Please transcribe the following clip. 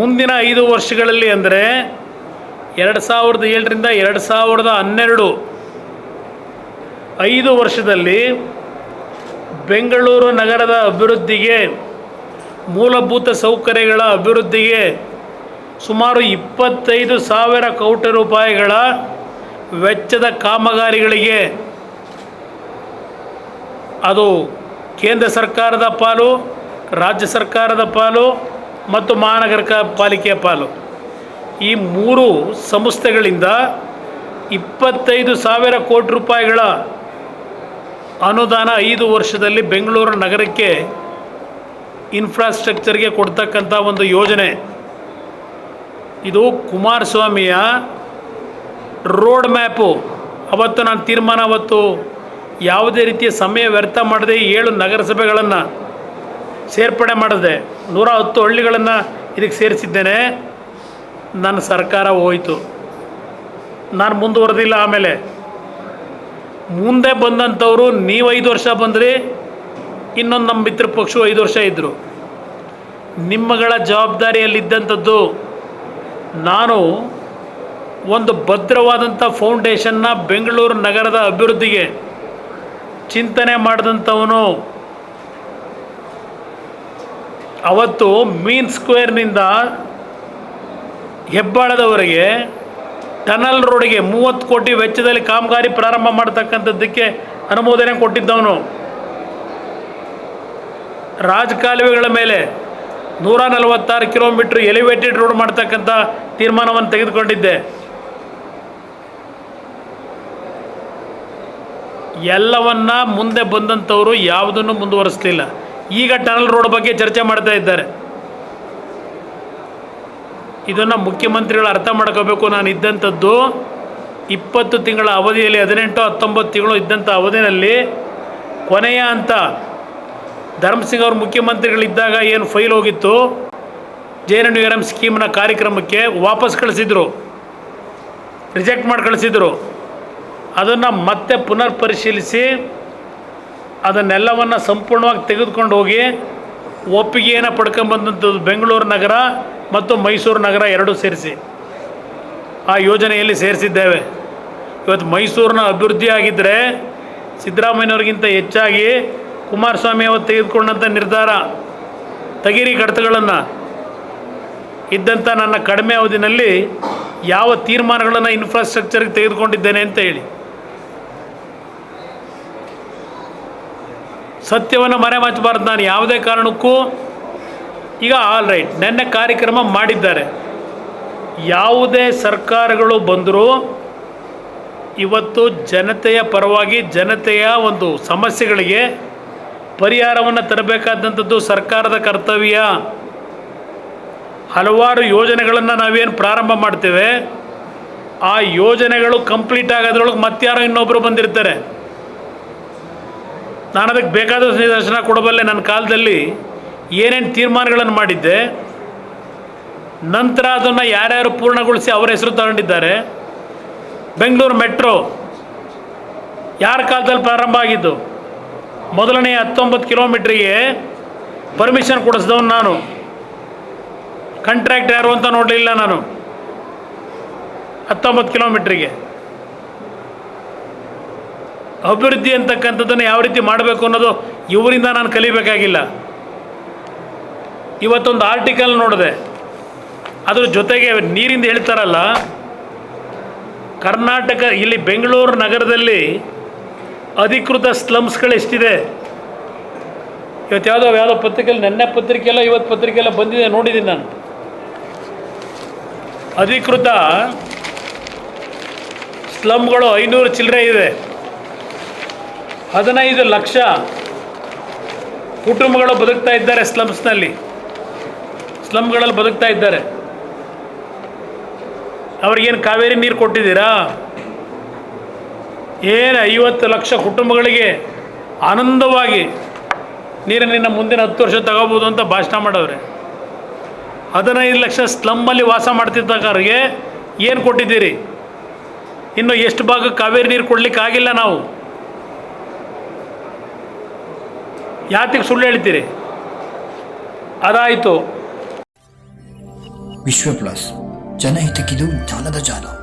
ಮುಂದಿನ ಐದು ವರ್ಷಗಳಲ್ಲಿ ಅಂದರೆ ಎರಡು ಸಾವಿರದ ಏಳರಿಂದ ಎರಡು ಸಾವಿರದ ಹನ್ನೆರಡು ಐದು ವರ್ಷದಲ್ಲಿ ಬೆಂಗಳೂರು ನಗರದ ಅಭಿವೃದ್ಧಿಗೆ ಮೂಲಭೂತ ಸೌಕರ್ಯಗಳ ಅಭಿವೃದ್ಧಿಗೆ ಸುಮಾರು ಇಪ್ಪತ್ತೈದು ಸಾವಿರ ಕೋಟಿ ರೂಪಾಯಿಗಳ ವೆಚ್ಚದ ಕಾಮಗಾರಿಗಳಿಗೆ ಅದು ಕೇಂದ್ರ ಸರ್ಕಾರದ ಪಾಲು, ರಾಜ್ಯ ಸರ್ಕಾರದ ಪಾಲು ಮತ್ತು ಮಹಾನಗರ ಪಾಲಿಕೆಯ ಪಾಲು. ಈ ಮೂರು ಸಂಸ್ಥೆಗಳಿಂದ ಇಪ್ಪತ್ತೈದು ಸಾವಿರ ಕೋಟಿ ರೂಪಾಯಿಗಳ ಅನುದಾನ ಐದು ವರ್ಷದಲ್ಲಿ ಬೆಂಗಳೂರು ನಗರಕ್ಕೆ ಇನ್ಫ್ರಾಸ್ಟ್ರಕ್ಚರ್ಗೆ ಕೊಡ್ತಕ್ಕಂಥ ಒಂದು ಯೋಜನೆ. ಇದು ಕುಮಾರಸ್ವಾಮಿಯ ರೋಡ್ ಮ್ಯಾಪು ಅವತ್ತು ನಾನು ತೀರ್ಮಾನ ಅವತ್ತು ಯಾವುದೇ ರೀತಿಯ ಸಮಯ ವ್ಯರ್ಥ ಮಾಡದೆ ಏಳು ನಗರಸಭೆಗಳನ್ನು ಸೇರ್ಪಡೆ ಮಾಡಿದೆ ನೂರ ಹತ್ತು ಹಳ್ಳಿಗಳನ್ನು ಇದಕ್ಕೆ ಸೇರಿಸಿದ್ದೇನೆ. ನನ್ನ ಸರ್ಕಾರ ಹೋಯಿತು. ನಾನು ಮುಂದುವರೆದಿಲ್ಲ ಆಮೇಲೆ. ಮುಂದೆ ಬಂದಂಥವರು ನೀವು ಐದು ವರ್ಷ ಬಂದ್ರಿ, ಇನ್ನೊಂದು ನಮ್ಮ ಮಿತ್ರ ಪಕ್ಷವು ಐದು ವರ್ಷ ಇದ್ದರು ನಿಮ್ಮಗಳ ಜವಾಬ್ದಾರಿಯಲ್ಲಿದ್ದಂಥದ್ದು ನಾನು ಒಂದು ಭದ್ರವಾದಂಥ ಫೌಂಡೇಶನ್ನ ಬೆಂಗಳೂರು ನಗರದ ಅಭಿವೃದ್ಧಿಗೆ ಚಿಂತನೆ ಮಾಡಿದಂಥವನು ಅವತ್ತು ಮೀನ್ ಸ್ಕ್ವೇರ್ನಿಂದ ಹೆಬ್ಬಾಳದವರೆಗೆ ಟನಲ್ ರೋಡ್ಗೆ ಮೂವತ್ತು ಕೋಟಿ ವೆಚ್ಚದಲ್ಲಿ ಕಾಮಗಾರಿ ಪ್ರಾರಂಭ ಮಾಡ್ತಕ್ಕಂಥದ್ದಕ್ಕೆ ಅನುಮೋದನೆ ಕೊಟ್ಟಿದ್ದವನು. ರಾಜಕಾಲುವೆಗಳ ಮೇಲೆ ನೂರ ನಲವತ್ತಾರು ಕಿಲೋಮೀಟ್ರ್ ಎಲಿವೇಟೆಡ್ ರೋಡ್ ಮಾಡ್ತಕ್ಕಂಥ ತೀರ್ಮಾನವನ್ನು ತೆಗೆದುಕೊಂಡಿದ್ದೆ. ಎಲ್ಲವನ್ನ ಮುಂದೆ ಬಂದಂಥವರು ಯಾವುದನ್ನು ಮುಂದುವರಿಸಲಿಲ್ಲ. ಈಗ ಟನಲ್ ರೋಡ್ ಬಗ್ಗೆ ಚರ್ಚೆ ಮಾಡ್ತಾ ಇದ್ದಾರೆ. ಇದನ್ನು ಮುಖ್ಯಮಂತ್ರಿಗಳು ಅರ್ಥ ಮಾಡ್ಕೋಬೇಕು ನಾನು ಇದ್ದಂಥದ್ದು. ಇಪ್ಪತ್ತು ತಿಂಗಳ ಅವಧಿಯಲ್ಲಿ, ಹದಿನೆಂಟು, ಹತ್ತೊಂಬತ್ತು ತಿಂಗಳು ಇದ್ದಂಥ ಅವಧಿನಲ್ಲಿ ಕೊನೆಯ ಅಂತ ಧರ್ಮಸಿಂಗ್ ಅವರು ಮುಖ್ಯಮಂತ್ರಿಗಳಿದ್ದಾಗ ಏನು ಫೈಲ್ ಹೋಗಿತ್ತು? J N U R M ಸ್ಕೀಮ್ನ ಕಾರ್ಯಕ್ರಮಕ್ಕೆ ವಾಪಸ್ ಕಳಿಸಿದ್ರು. ರಿಜೆಕ್ಟ್ ಮಾಡಿ ಕಳಿಸಿದ್ರು. ಅದನ್ನು ಮತ್ತೆ ಪುನರ್ ಪರಿಶೀಲಿಸಿ ಅದನ್ನೆಲ್ಲವನ್ನು ಸಂಪೂರ್ಣವಾಗಿ ತೆಗೆದುಕೊಂಡು ಹೋಗಿ ಒಪ್ಪಿಗೆಯನ್ನು ಪಡ್ಕೊಂಬಂದಂಥದ್ದು ಬೆಂಗಳೂರು ನಗರ ಮತ್ತು ಮೈಸೂರು ನಗರ ಎರಡೂ ಸೇರಿಸಿ. ಆ ಯೋಜನೆಯಲ್ಲಿ ಸೇರಿಸಿದ್ದೇವೆ. ಇವತ್ತು ಮೈಸೂರಿನ ಅಭಿವೃದ್ಧಿ ಆಗಿದ್ದರೆ ಸಿದ್ದರಾಮಯ್ಯವ್ರಿಗಿಂತ ಹೆಚ್ಚಾಗಿ ಕುಮಾರಸ್ವಾಮಿ ಅವರು ತೆಗೆದುಕೊಂಡಂಥ ನಿರ್ಧಾರ, ತಗಿರಿ ಕಡತಗಳನ್ನು ಇದ್ದಂಥ ನನ್ನ ಕಡಿಮೆ ಅವಧಿನಲ್ಲಿ ಯಾವ ತೀರ್ಮಾನಗಳನ್ನು ಇನ್ಫ್ರಾಸ್ಟ್ರಕ್ಚರ್ಗೆ ತೆಗೆದುಕೊಂಡಿದ್ದೇನೆ ಅಂತ ಹೇಳಿ. ಸತ್ಯವನ್ನು ಮರೆಮಾಚಬಾರ್ದು. ನಾನು ಯಾವುದೇ ಕಾರಣಕ್ಕೂ ಈಗ ಆಲ್ ರೈಟ್ ನೆನ್ನೆ ಕಾರ್ಯಕ್ರಮ ಮಾಡಿದ್ದಾರೆ. ಯಾವುದೇ ಸರ್ಕಾರಗಳು ಬಂದರೂ ಇವತ್ತು ಜನತೆಯ ಪರವಾಗಿ ಜನತೆಯ ಒಂದು ಸಮಸ್ಯೆಗಳಿಗೆ ಪರಿಹಾರವನ್ನು ತರಬೇಕಾದಂಥದ್ದು ಸರ್ಕಾರದ ಕರ್ತವ್ಯ. ಹಲವಾರು ಯೋಜನೆಗಳನ್ನು ನಾವೇನು ಪ್ರಾರಂಭ ಮಾಡ್ತೇವೆ. ಆ ಯೋಜನೆಗಳು ಕಂಪ್ಲೀಟ್ ಆಗೋದ್ರೊಳಗೆ ಮತ್ತಾರೋ ಇನ್ನೊಬ್ಬರು ಬಂದಿರ್ತಾರೆ. ನಾನು ಅದಕ್ಕೆ ಬೇಕಾದಷ್ಟು ನಿದರ್ಶನ ಕೊಡಬಲ್ಲೆ ನನ್ನ ಕಾಲದಲ್ಲಿ ಏನೇನು ತೀರ್ಮಾನಗಳನ್ನು ಮಾಡಿದ್ದೆ, ನಂತರ ಅದನ್ನು ಯಾರ್ಯಾರು ಪೂರ್ಣಗೊಳಿಸಿ ಅವರ ಹೆಸರು ತಗೊಂಡಿದ್ದಾರೆ, ಬೆಂಗಳೂರು ಮೆಟ್ರೋ ಯಾರ ಕಾಲದಲ್ಲಿ ಪ್ರಾರಂಭ ಆಗಿದ್ದು? ಮೊದಲನೇ ಹತ್ತೊಂಬತ್ತು ಕಿಲೋಮೀಟ್ರಿಗೆ ಪರ್ಮಿಷನ್ ಕೊಡಿಸಿದವನು ನಾನು. ಕಾಂಟ್ರಾಕ್ಟ್ ಯಾರು ಅಂತ ನೋಡಲಿಲ್ಲ ನಾನು. ಹತ್ತೊಂಬತ್ತು ಕಿಲೋಮೀಟ್ರಿಗೆ. ಅಭಿವೃದ್ಧಿ ಅಂತಕ್ಕಂಥದ್ದನ್ನು ಯಾವ ರೀತಿ ಮಾಡಬೇಕು ಅನ್ನೋದು ಇವರಿಂದ ನಾನು ಕಲಿಬೇಕಾಗಿಲ್ಲ. ಇವತ್ತೊಂದು ಆರ್ಟಿಕಲ್ ನೋಡಿದೆ. ಅದ್ರ ಜೊತೆಗೆ ನೀರಿಂದ ಹೇಳ್ತಾರಲ್ಲ, ಕರ್ನಾಟಕ, ಇಲ್ಲಿ ಬೆಂಗಳೂರು ನಗರದಲ್ಲಿ ಅಧಿಕೃತ ಸ್ಲಮ್ಸ್ಗಳು ಎಷ್ಟಿದೆ? ಇವತ್ತು ಯಾವುದೋ ಯಾವುದೋ ಪತ್ರಿಕೆಯಲ್ಲಿ, ನೆನ್ನೆ ಪತ್ರಿಕೆಲ್ಲ ಇವತ್ತು ಪತ್ರಿಕೆಲ್ಲ ಬಂದಿದೆ, ನೋಡಿದ್ದೀನಿ ನಾನು. ಅಧಿಕೃತ ಸ್ಲಮ್ಗಳು ಐನೂರು ಚಿಲ್ಲರೆ ಇದೆ. ಹದಿನೈದು ಲಕ್ಷ ಕುಟುಂಬಗಳು ಬದುಕ್ತಾ ಇದ್ದಾರೆ ಸ್ಲಮ್ಸ್ನಲ್ಲಿ ಸ್ಲಮ್ಗಳಲ್ಲಿ ಬದುಕ್ತಾ ಇದ್ದಾರೆ. ಅವ್ರಿಗೇನು ಕಾವೇರಿ ನೀರು ಕೊಟ್ಟಿದ್ದೀರಾ? ಏನು ಐವತ್ತು ಲಕ್ಷ ಕುಟುಂಬಗಳಿಗೆ ಆನಂದವಾಗಿ ನೀರನ್ನು ಮುಂದಿನ ಹತ್ತು ವರ್ಷ ತಗೋಬೋದು ಅಂತ ಭಾಷಣ ಮಾಡವ್ರೆ. ಹದಿನೈದು ಲಕ್ಷ ಸ್ಲಮ್ಮಲ್ಲಿ ವಾಸ ಮಾಡ್ತಿದ್ದವ್ರಿಗೆ ಏನು ಕೊಟ್ಟಿದ್ದೀರಿ? ಇನ್ನು ಎಷ್ಟು ಭಾಗ ಕಾವೇರಿ ನೀರು ಕೊಡಲಿಕ್ಕಾಗಿಲ್ಲ ನಾವು. ಯಾತಿಗೆ ಸುಳ್ಳು ಹೇಳ್ತೀರಿ ಅದಾಯಿತು. ವಿಶ್ವ ಪ್ಲಸ್ ಜನಹಿತಕ್ಕಿದು ಜಾಲದ ಜಾಲ.